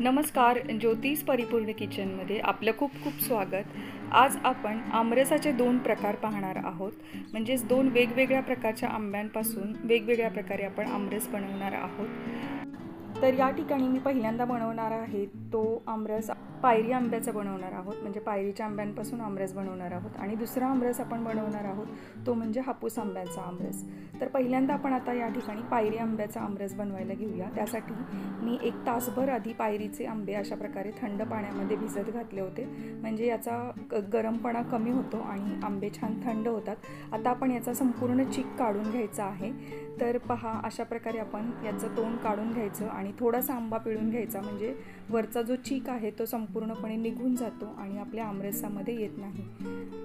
नमस्कार ज्योतिष परिपूर्ण किचनमध्ये आपलं खूप खूप स्वागत. आज आपण आमरसाचे दोन प्रकार पाहणार आहोत. म्हणजेच दोन वेगवेगळ्या प्रकारच्या आंब्यांपासून वेगवेगळ्या प्रकारे आपण आमरस बनवणार आहोत. तर या ठिकाणी मी पहिल्यांदा बनवणार आहे तो आमरस पायरी आंब्याचा बनवणार आहोत. म्हणजे पायरीच्या आंब्यांपासून आमरस बनवणार आहोत. आणि दुसरा आमरस आपण बनवणार आहोत तो म्हणजे हापूस आंब्याचा आमरस. तर पहिल्यांदा आपण आता या ठिकाणी पायरी आंब्याचा आमरस बनवायला घेऊया. त्यासाठी मी एक तासभर आधी पायरीचे आंबे अशा प्रकारे थंड पाण्यामध्ये भिजत घातले होते. म्हणजे याचा गरमपणा कमी होतो आणि आंबे छान थंड होतात. आता आपण याचा संपूर्ण चीक काढून घ्यायचा आहे. तर पहा अशा प्रकारे आपण याचं तोंड काढून घ्यायचं आणि थोडासा आंबा पिळून घ्यायचा. म्हणजे वरचा जो चीक आहे तो संपूर्णपणे निघून जातो आणि आपल्या आमरसामध्ये येत नाही.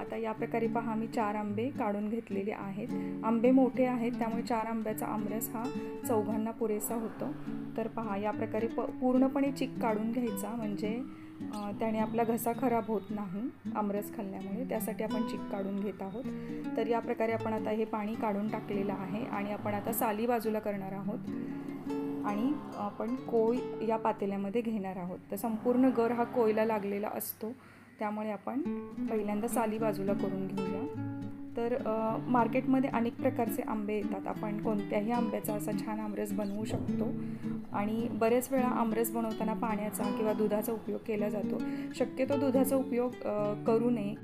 आता या प्रकारे पहा मी चार आंबे काढून घेतलेले आहेत. आंबे मोठे आहेत त्यामुळे चार आंब्याचा आमरस हा चौघांना पुरेसा होतो. तर पहा या प्रकारे प पूर्णपणे चीक काढून घ्यायचा म्हणजे त्याने आपला घसा खराब होत नाही आमरस खाल्ल्यामुळे. त्यासाठी आपण चिक काढून घेत आहोत. तर या प्रकारे आपण आता हे पाणी काढून टाकलेलं आहे आणि आपण आता साली बाजूला करणार आहोत. आणि आपण कोय या पातेल्यामध्ये घेणार आहोत. तर संपूर्ण गर हा कोयला लागलेला असतो. त्यामुळे आपण पहिल्यांदा साली बाजूला करून घेऊया. तर मार्केटमध्ये अनेक प्रकारचे आंबे येतात. आपण कोणत्याही आंब्याचा असा छान आमरस बनवू शकतो. आणि बरेच वेळा आमरस बनवताना पाण्याचा किंवा दुधाचा उपयोग केला जातो. शक्यतो दुधाचा उपयोग करू नये.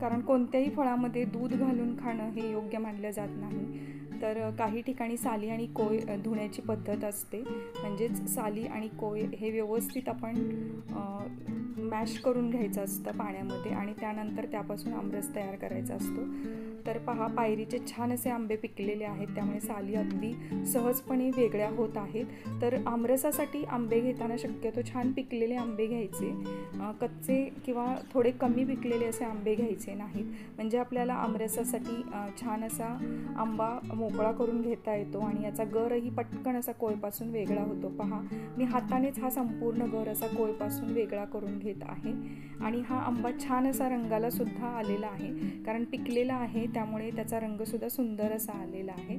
कारण कोणत्याही फळामध्ये दूध घालून खाणं हे योग्य मानलं जात नाही. तर काही ठिकाणी साली आणि कोय धुण्याची पद्धत असते. म्हणजेच साली आणि कोय हे व्यवस्थित आपण मॅश करून घ्यायचं असतं पाण्यामध्ये आणि त्यानंतर त्यापासून आमरस तयार करायचा असतो. तर पहा पायरीचे छान असे आंबे पिकलेले आहेत. त्यामुळे साली अगदी सहजपणे वेगळ्या होत आहेत. तर आमरसासाठी आंबे घेताना शक्यतो छान पिकलेले आंबे घ्यायचे. कच्चे किंवा थोडे कमी पिकलेले असे आंबे घ्यायचे नाहीत. म्हणजे आपल्याला आमरसासाठी छान असा आंबा मोकळा करून घेता येतो आणि याचा गरही पटकन असा कोयपासून वेगळा होतो. पहा मी हातानेच हा संपूर्ण गर असा कोयपासून वेगळा करून घेतो. घेत आहे. आणि हा आंबा छान असा रंगाला सुद्धा आलेला आहे. कारण पिकलेला आहे त्यामुळे त्याचा रंगसुद्धा सुंदर असा आलेला आहे.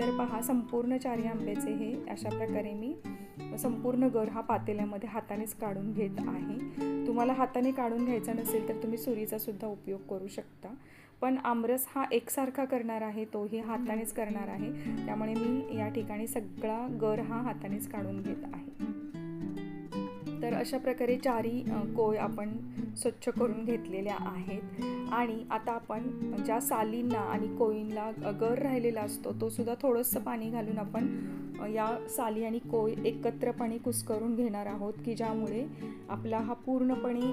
तर पहा संपूर्ण चारी आंब्याचे हे अशा प्रकारे मी संपूर्ण गर हा पातेल्यामध्ये हातानेच काढून घेत आहे. तुम्हाला हाताने काढून घ्यायचा नसेल तर तुम्ही सुरीचा सुद्धा उपयोग करू शकता. पण आमरस हा एकसारखा करणार आहे तोही हातानेच करणार आहे. त्यामुळे मी या ठिकाणी सगळा गर हा हातानेच काढून घेत आहे. तर अशा प्रकारे चारी कोय आपण स्वच्छ करून घेतलेल्या आहेत. आणि आता आपण ज्या सालींना आणि कोयींना गर राहिलेला असतो तो सुद्धा थोडंसं पाणी घालून आपण या साली आणि कोय एकत्रपणे कुस्करून घेणार आहोत की ज्यामुळे आपला हा पूर्णपणे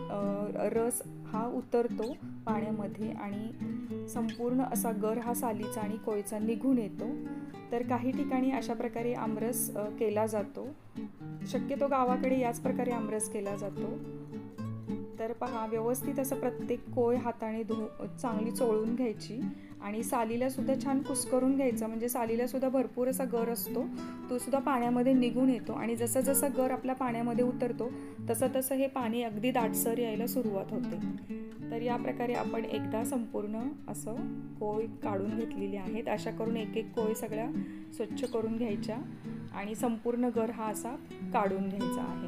रस हा उतरतो पाण्यामध्ये आणि संपूर्ण असा गर हा सालीचा आणि कोयचा निघून येतो. तर काही ठिकाणी अशा प्रकारे आमरस केला जातो. शक्यतो गावाकडे याच प्रकारे आमरस केला जातो. तर पहा व्यवस्थित असं प्रत्येक कोय हाताने धु चांगली चोळून घ्यायची. आणि सालीला सुद्धा छान कुस्करून घ्यायचं. म्हणजे सालीला सुद्धा भरपूर असा गर असतो. तो सुद्धा पाण्यामध्ये निघून येतो. आणि जसं जसं गर आपल्या पाण्यामध्ये उतरतो तसं तसं हे पाणी अगदी दाटसर यायला सुरुवात होते. तर या प्रकारे आपण एकदा संपूर्ण असं कोय काढून घेतलेली आहेत. अशा करून एक एक कोय सगळ्या स्वच्छ करून घ्यायच्या. आणि संपूर्ण गर हा असा काढून घ्यायचा आहे.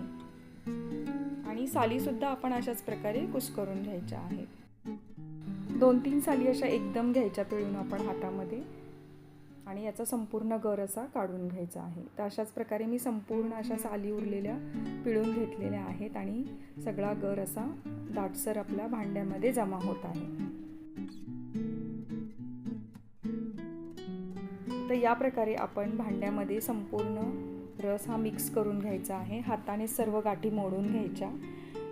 आणि सालीसुद्धा आपण अशाच प्रकारे कुस्करून घ्यायच्या आहेत दोन तीन साली अशा एकदम घ्यायच्या पिळून आपण हातामध्ये. आणि याचा संपूर्ण गर असा काढून घ्यायचा आहे. तर अशाच प्रकारे मी संपूर्ण अशा साली उरलेल्या पिळून घेतलेल्या आहेत आणि सगळा गर असा दाटसर आपल्या भांड्यामध्ये जमा होत आहे. तर या प्रकारे आपण भांड्यामध्ये संपूर्ण रस हा मिक्स करून घ्यायचा आहे. हाताने सर्व गाठी मोडून घ्यायच्या.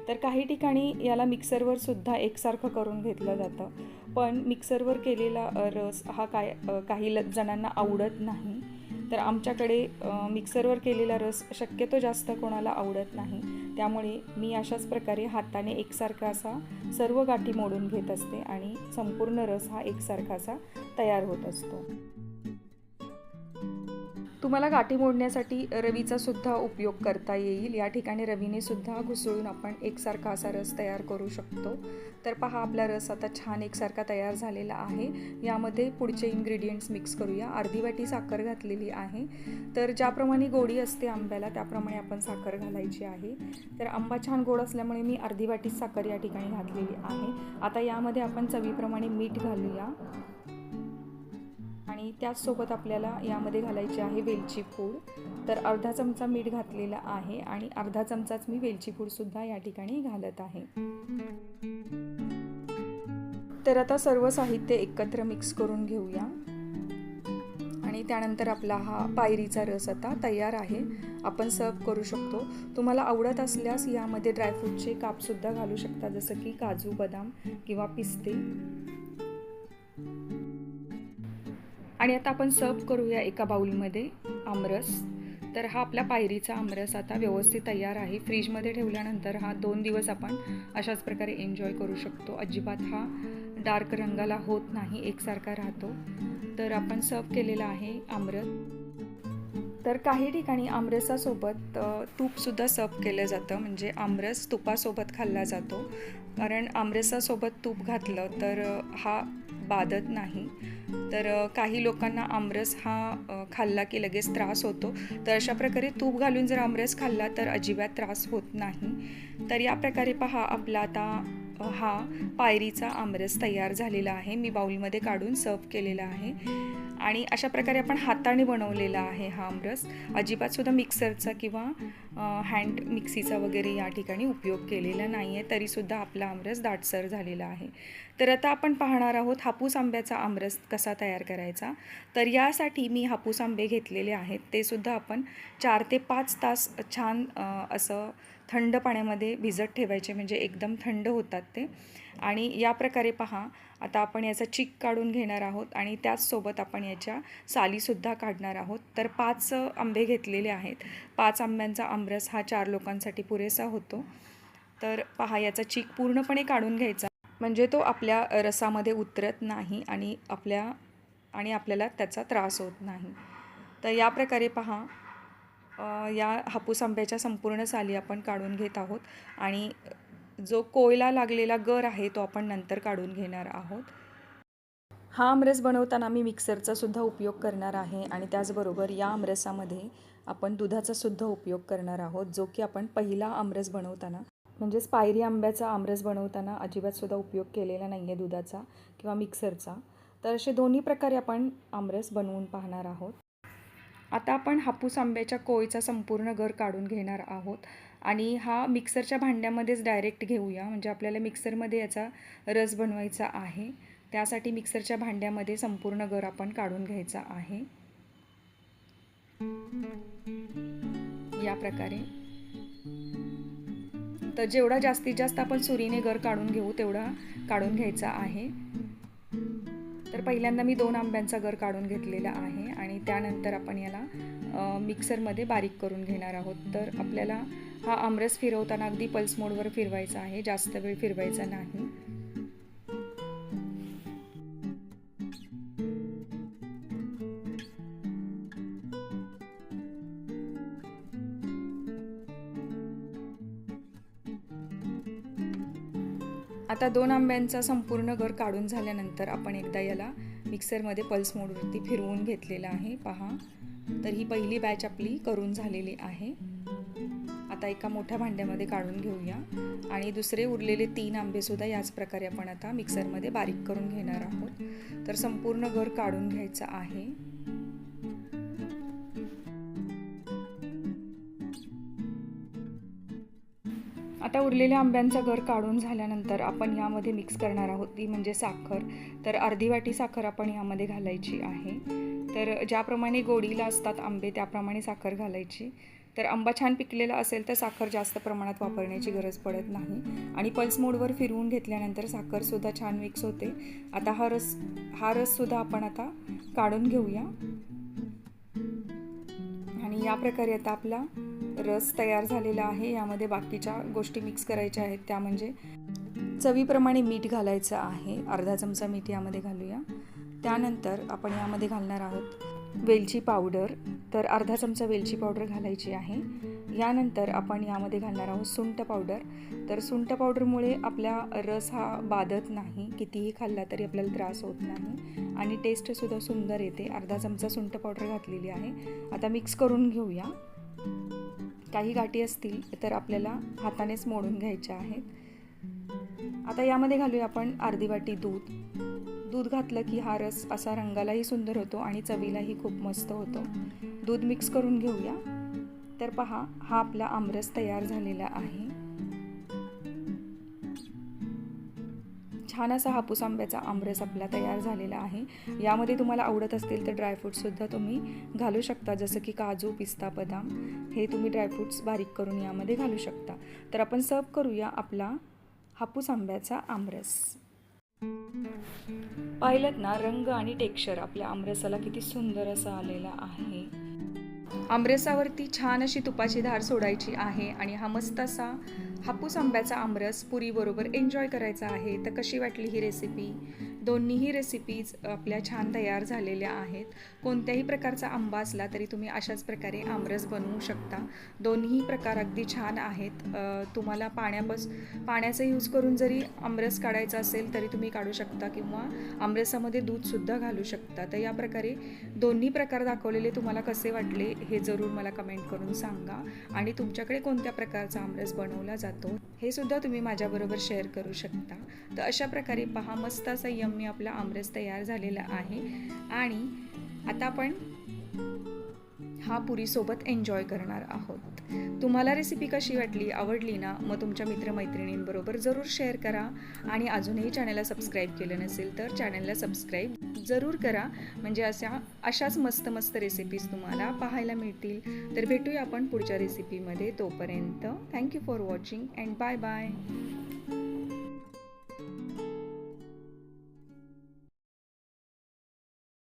तर काही ठिकाणी याला मिक्सरवर सुद्धा एकसारखं करून घेतलं जातं. पण मिक्सरवर केलेला रस हा काय काही ल- जणांना आवडत नाही. तर आमच्याकडे मिक्सरवर केलेला रस शक्यतो जास्त कोणाला आवडत नाही. त्यामुळे मी अशाच प्रकारे हाताने एकसारखा असा सर्व गाठी मोडून घेत असते आणि संपूर्ण रस हा एकसारखा असा तयार होत असतो. तुम्हाला गाठी मोडण्यासाठी रवीचा सुद्धा उपयोग करता येईल. या ठिकाणी रवीने सुद्धा घुसळून आपण एकसारखा असा रस तयार करू शकतो. तर पहा आपला रस आता छान एकसारखा तयार झालेला आहे. यामध्ये पुढचे इन्ग्रेडियंट्स मिक्स करूया. अर्धी वाटी साखर घातलेली आहे. तर ज्याप्रमाणे गोडी असते आंब्याला त्याप्रमाणे आपण साखर घालायची आहे. तर आंबा छान गोड असल्यामुळे मी अर्धी वाटी साखर या ठिकाणी घातलेली आहे. आता यामध्ये आपण चवीप्रमाणे मीठ घालूया. आणि त्याचसोबत आपल्याला यामध्ये घालायची आहे वेलची पूड. तर अर्धा चमचा मीठ घातलेला आहे आणि अर्धा चमचाच मी वेलची पूडसुद्धा या ठिकाणी घालत आहे. तर आता सर्व साहित्य एकत्र मिक्स करून घेऊया. आणि त्यानंतर आपला हा पायरीचा रस आता तयार आहे. आपण सर्व करू शकतो. तुम्हाला आवडत असल्यास यामध्ये ड्रायफ्रूटचे कापसुद्धा घालू शकता जसं की काजू बदाम किंवा पिस्ते. आणि आता आपण सर्व करूया एका बाऊलमध्ये आमरस. तर हा आपला पायरीचा आमरस आता व्यवस्थित तयार आहे. फ्रीजमध्ये ठेवल्यानंतर हा दोन दिवस आपण अशाच प्रकारे एन्जॉय करू शकतो. अजिबात हा डार्क रंगाला होत नाही एकसारखा राहतो. तर आपण सर्व केलेला आहे आमरस. तर काही ठिकाणी आमरसासोबत तूपसुद्धा सर्व केलं जातं. म्हणजे आमरस तुपासोबत खाल्ला जातो. कारण आमरसासोबत तूप घातलं तर हा बाधत नाही. तर काही लोकांना आमरस हा खाल्ला की लगेच त्रास होतो. तर अशा प्रकारे तूप घालून जर आमरस खाल्ला तर अजिबात त्रास होत नाही. तर या प्रकारे पहा आपला आता हा पायरीचा आमरस तयार झालेला आहे. मी बाऊलमध्ये काढून सर्व केलेला आहे. आणि अशा प्रकारे आपण हाताने बनवलेला आहे हा आमरस. अजिबातसुद्धा मिक्सरचा किंवा हँड मिक्सीचा वगैरे या ठिकाणी उपयोग केलेला नाही आहे तरीसुद्धा आपला आमरस दाटसर झालेला आहे. तर आता आपण पाहणार आहोत हापूस आंब्याचा आमरस कसा तयार करायचा. तर यासाठी मी हापूस आंबे घेतलेले आहेत ते सुद्धा आपण चार ते पाच तास छान असं थंड पाण्यामध्ये भिजत ठेवायचे म्हणजे एकदम थंड होतात ते. आणि या प्रकारे पहा आता आपण याचा चिक काढून घेणार आहोत आणि त्याचसोबत आपण याच्या सालीसुद्धा काढणार आहोत. तर पाच आंबे घेतलेले आहेत. पाच आंब्यांचा आमरस हा चार लोकांसाठी पुरेसा होतो. तर पहा याचा चिक पूर्णपणे काढून घ्यायचा. म्हणजे तो आपल्या रसामध्ये उतरत नाही आणि आपल्या आणि आपल्याला त्याचा त्रास होत नाही. तर या प्रकारे पहा या हापूस आंब्याच्या संपूर्ण साली आपण काढून घेत आहोत. आणि जो कोयला लागलेला गर आहे तो आपण नंतर काढून घेणार आहोत. हा आमरस बनवताना मी मिक्सरचा सुद्धा उपयोग करणार आहे आणि त्याचबरोबर या आमरसामध्ये आपण दुधाचा सुद्धा उपयोग करणार आहोत जो की आपण पहिला आमरस बनवताना म्हणजेच पायरी आंब्याचा आमरस बनवताना अजिबातसुद्धा उपयोग केलेला नाही आहे दुधाचा किंवा मिक्सरचा. तर असे दोन्ही प्रकारे आपण आमरस बनवून पाहणार आहोत. आता आपण हापूस आंब्याच्या कोळीचा संपूर्ण घर काढून घेणार आहोत. आणि हा मिक्सरच्या भांड्यामध्येच डायरेक्ट घेऊया. म्हणजे आपल्याला मिक्सरमध्ये याचा रस बनवायचा आहे. त्यासाठी मिक्सरच्या भांड्यामध्ये संपूर्ण गर आपण काढून घ्यायचा आहे. या प्रकारे. तर जेवढा जास्तीत जास्त आपण सुरीने गर काढून घेऊ तेवढा काढून घ्यायचा आहे. तर पहिल्यांदा मी दोन आंब्यांचा गर काढून घेतलेला आहे आणि त्यानंतर आपण याला मिक्सरमध्ये बारीक करून घेणार आहोत. तर आपल्याला हा आमरस फिरवताना अगदी पल्स मोडवर फिरवायचा आहे. जास्त वेळ फिरवायचा नाही. आता दोन आंब्यांचा संपूर्ण घर काढून झाल्यानंतर आपण एकदा याला मिक्सरमध्ये पल्स मोडवरती फिरवून घेतलेला आहे. पहा. तर ही पहिली बॅच आपली करून झालेली आहे. आता एका मोठ्या भांड्यामध्ये काढून घेऊया. आणि दुसरे उरलेले तीन आंबेसुद्धा याच प्रकारे आपण आता मिक्सरमध्ये बारीक करून घेणार आहोत. तर संपूर्ण घर काढून घ्यायचं आहे. आता उरलेल्या आंब्यांचा घर काढून झाल्यानंतर आपण यामध्ये मिक्स करणार आहोत. ती म्हणजे साखर. तर अर्धी वाटी साखर आपण यामध्ये घालायची आहे. तर ज्याप्रमाणे गोडीला असतात आंबे त्याप्रमाणे साखर घालायची. तर आंबा छान पिकलेला असेल तर साखर जास्त प्रमाणात वापरण्याची गरज पडत नाही. आणि पल्स मोडवर फिरवून घेतल्यानंतर साखरसुद्धा छान मिक्स होते. आता हा रस हा रससुद्धा आपण आता काढून घेऊया. आणि या प्रकारे आता आपला रस तयार झालेला आहे. यामध्ये बाकीच्या गोष्टी मिक्स करायच्या आहेत. त्या म्हणजे चवीप्रमाणे मीठ घालायचं आहे. अर्धा चमचा मीठ यामध्ये घालूया. त्यानंतर आपण यामध्ये घालणार आहोत वेलची पावडर. तर अर्धा चमचा वेलची पावडर घालायची आहे. यानंतर आपण यामध्ये घालणार आहोत सुंट पावडर. तर सुंठ पावडरमुळे आपला रस हा बाधत नाही. कितीही खाल्ला तरी आपल्याला त्रास होत नाही. आणि टेस्टसुद्धा सुंदर येते. अर्धा चमचा सुंट पावडर घातलेली आहे. आता मिक्स करून घेऊया. काही गाठी असतील तर आपल्याला हातानेच मोडून घ्यायच्या आहेत. आता यामध्ये घालूया आपण अर्धी वाटी दूध. दूध घातलं की हा रस असा रंगालाही सुंदर होतो आणि चवीलाही खूप मस्त होतो. दूध मिक्स करून घेऊया. तर पहा हा आपला आमरस तयार झालेला आहे. छान असा हापूस आंब्याचा आमरस आपला तयार झालेला आहे. यामध्ये तुम्हाला आवडत असतील तर ड्रायफ्रूट्ससुद्धा तुम्ही घालू शकता जसं की काजू पिस्ता बदाम. हे तुम्ही ड्रायफ्रूट्स बारीक करून यामध्ये घालू शकता. तर आपण सर्व करूया आपला हापूस आंब्याचा आमरस. पाहिलं ना रंग आणि टेक्स्चर आपल्या आमरसाला किती सुंदर असा आलेला आहे. आमरसावरती छान अशी तुपाची धार सोडायची आहे आणि हा मस्त असा हापूस आंब्याचा आमरस पुरीबरोबर एन्जॉय करायचा आहे तर कशी वाटली ही रेसिपी दोन्हीही रेसिपीज आपल्या छान तयार झालेल्या आहेत. कोणत्याही प्रकारचा आंबा असला तरी तुम्ही अशाच प्रकारे आमरस बनवू शकता. दोन्ही प्रकार अगदी छान आहेत. तुम्हाला पाण्यापास पाण्याचा यूज करून जरी आमरस काढायचा असेल तरी तुम्ही काढू शकता किंवा आमरसामध्ये दूधसुद्धा घालू शकता. तर या प्रकारे दोन्ही प्रकार दाखवलेले तुम्हाला कसे वाटले हे जरूर मला कमेंट करून सांगा. आणि तुमच्याकडे कोणत्या प्रकारचा आमरस बनवला जातो? हे सुद्धा तुम्ही माझ्याबरोबर शेअर करू शकता. तर अशा प्रकारे पहा मस्त असा यम्मी आपला आमरस तयार झालेला आहे. आणि आता आपण हा पुरीसोबत एन्जॉय करणार आहोत. तुम्हाला रेसिपी कशी वाटली आवडली ना मग तुमच्या मित्रमैत्रिणींबरोबर जरूर शेअर करा. आणि अजूनही चॅनलला सबस्क्राईब केलं नसेल तर चॅनलला सबस्क्राईब जरूर करा. म्हणजे अशा अशाच मस्त मस्त रेसिपीज तुम्हाला पाहायला मिळतील. तर भेटूया आपण पुढच्या रेसिपीमध्ये तोपर्यंत. Thank you for watching and bye bye